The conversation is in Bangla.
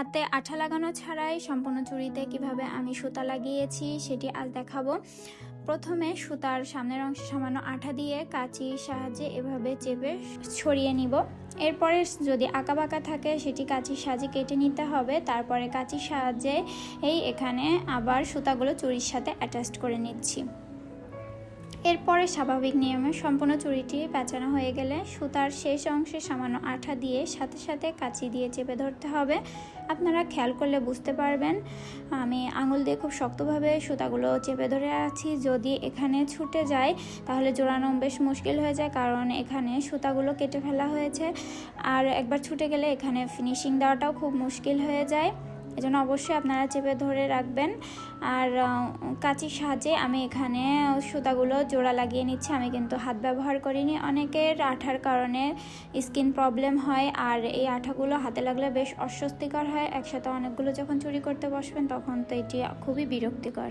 হাতে আঠা লাগানো ছাড়াই সম্পূর্ণ চুড়িতে কীভাবে আমি সুতা লাগিয়েছি সেটি আজ দেখাবো। প্রথমে সুতার সামনের অংশে সামান্য আঠা দিয়ে কাঁচির সাহায্যে এভাবে চেপে ছড়িয়ে নিব। এরপরে যদি আঁকা বাঁকা থাকে, সেটি কাঁচির সাহায্যে কেটে নিতে হবে। তারপরে কাঁচির সাহায্যে এই এখানে আবার সুতাগুলো চুরির সাথে অ্যাটাচড করে নিচ্ছি। এরপরে স্বাভাবিক নিয়মে সম্পূর্ণ চুড়িটি পেঁচানো হয়ে গেলে সুতার শেষ অংশে সামান্য আঠা দিয়ে সাথে সাথে কাঁচি দিয়ে চেপে ধরতে হবে। আপনারা খেয়াল করলে বুঝতে পারবেন, আমি আঙুল দিয়ে খুব শক্তভাবে সুতাগুলো চেপে ধরে আছি। যদি এখানে ছুটে যায় তাহলে জোড়ানো বেশ মুশকিল হয়ে যায়, কারণ এখানে সুতাগুলো কেটে ফেলা হয়েছে। আর একবার ছুটে গেলে এখানে ফিনিশিং দেওয়াটাও খুব মুশকিল হয়ে যায়। এজন্য অবশ্যই আপনারা চেপে ধরে রাখবেন। আর কাঁচির সাহায্যে আমি এখানে সুতাগুলো জোড়া লাগিয়ে নিচ্ছি। আমি কিন্তু হাত ব্যবহার করিনি। অনেকের আঠার কারণে স্কিন প্রবলেম হয়, আর এই আঠাগুলো হাতে লাগলে বেশ অস্বস্তিকর হয়। একসাথে অনেকগুলো যখন চুরি করতে বসবেন, তখন তো এটি খুবই বিরক্তিকর।